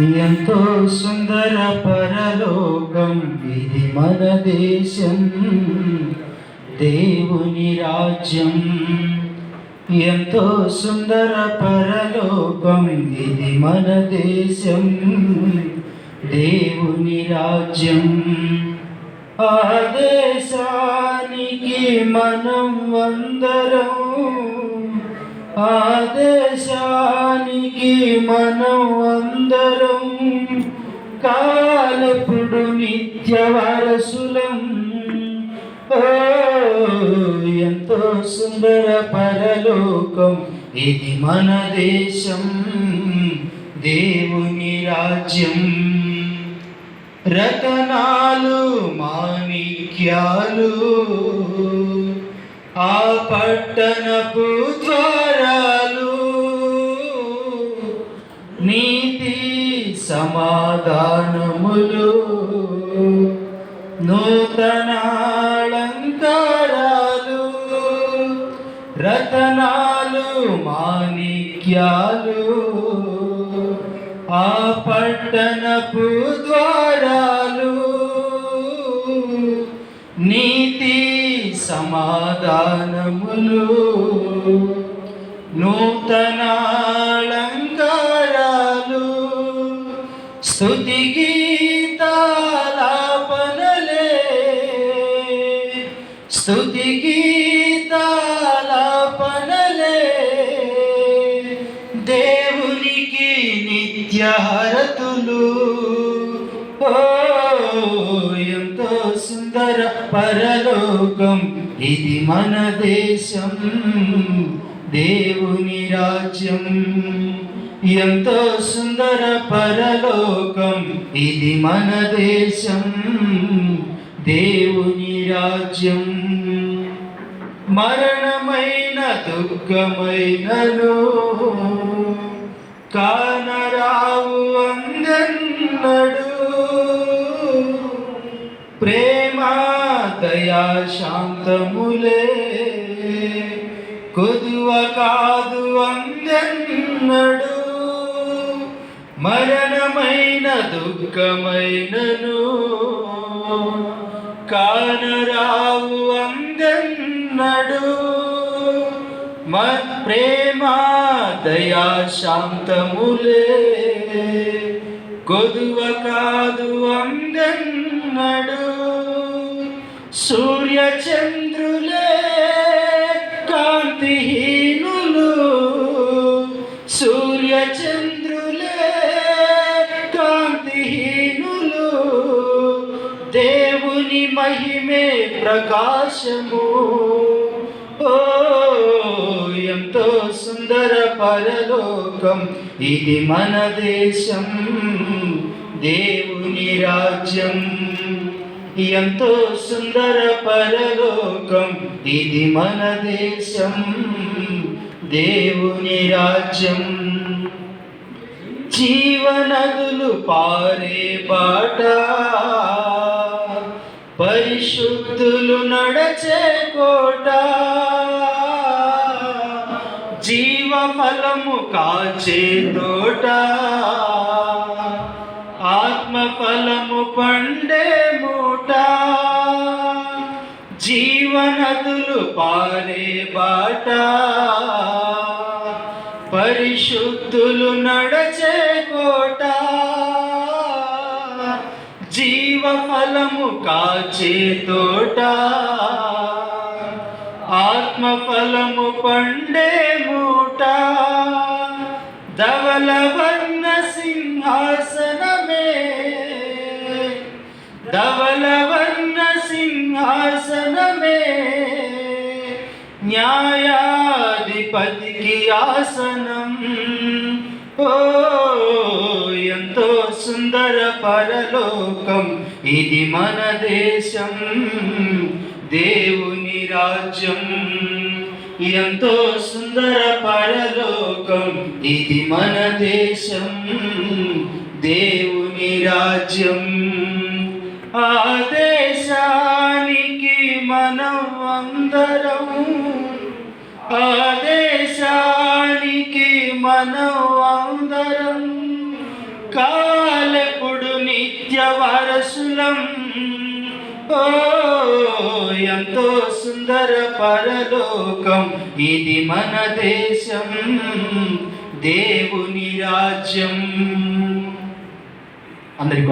ఎంతో సుందర పరలోకం ఇది మన దేశం దేవుని రాజ్యం. ఎంతో సుందర పరలోకం ఇది మన దేశం దేవుని రాజ్యం. ఆ దేశానికి మనం అందరం ఆ దేశానికి మనం అందరం కాలపుడు నిత్య వారసులం ఎంతో సుందర పరలోకం ఇది మన దేశం దేవుని రాజ్యం. రతనాలు మాణిక్యాలు ఆ పట్టణపు ద్వారాలు సమాధానములు. నూతనాళంకారాలు రతనాలు మాణిక్యాలు. ఆ పట్టణపు ద్వారాలు నీతి సమాధానములు. నూతనా స్తుతి గీతాలాపనలే దేవునికి నిత్యహరతులు ఓ ఎంతో సుందర పరలోకం. ఇది మన దేశం దేవుని రాజ్యం. ఎంతో సుందర పరలోకం ఇది మన దేశం. దేవుని రాజ్యం. మరణమైన దుఃఖమైనను కానరావు అందన్నడు. ప్రేమ దయా శాంతములే కొదువ కాదు అందన్నడు. మరణమైన దుఃఖమైనను కానరావు అందన్నడు. ప్రేమ దయా శాంతములే. కొదువ కాదు అందన్నడు. సూర్యచంద్రులే కాంతిహీనులు. సూర్యచంద్ర ప్రకాశము ఓ ఎంతో సుందర పరలోకం. ఇది మన దేశం దేవుని రాజ్యం. ఎంతో సుందర పరలోకం. ఇది మన దేశం దేవుని రాజ్యం. జీవనదులు పారే బాట. పరిశుద్ధులు నడచే కోట. జీవ ఫలము కాచే తోట. ఆత్మ ఫలము పండే మూట. జీవనదులు పారే బాట. పరిశుద్ధులు నడచే కోట. జీవఫలము కాచే తోట. ఆత్మ ఫలము పండే మూట. ధవల వర్ణ సింహాసనమే. ధవల వర్ణ సింహాసనమే. న్యాయాధిపతికి ఆసనం. సుందర పరలోకం. ఇది మన దేశం దేవుని రాజ్యం. ఎంతో సుందర పరలోకం ఇది మన దేశం దేవుని రాజ్యం. ఆ దేశానికి మనం అందరం ఆ దేశానికి మనం అందరం. కా నిత్య వారసులం ఓ ఎంతో సుందర పరలోకం. ఇది మన దేశం దేవుని రాజ్యం. అందరికీ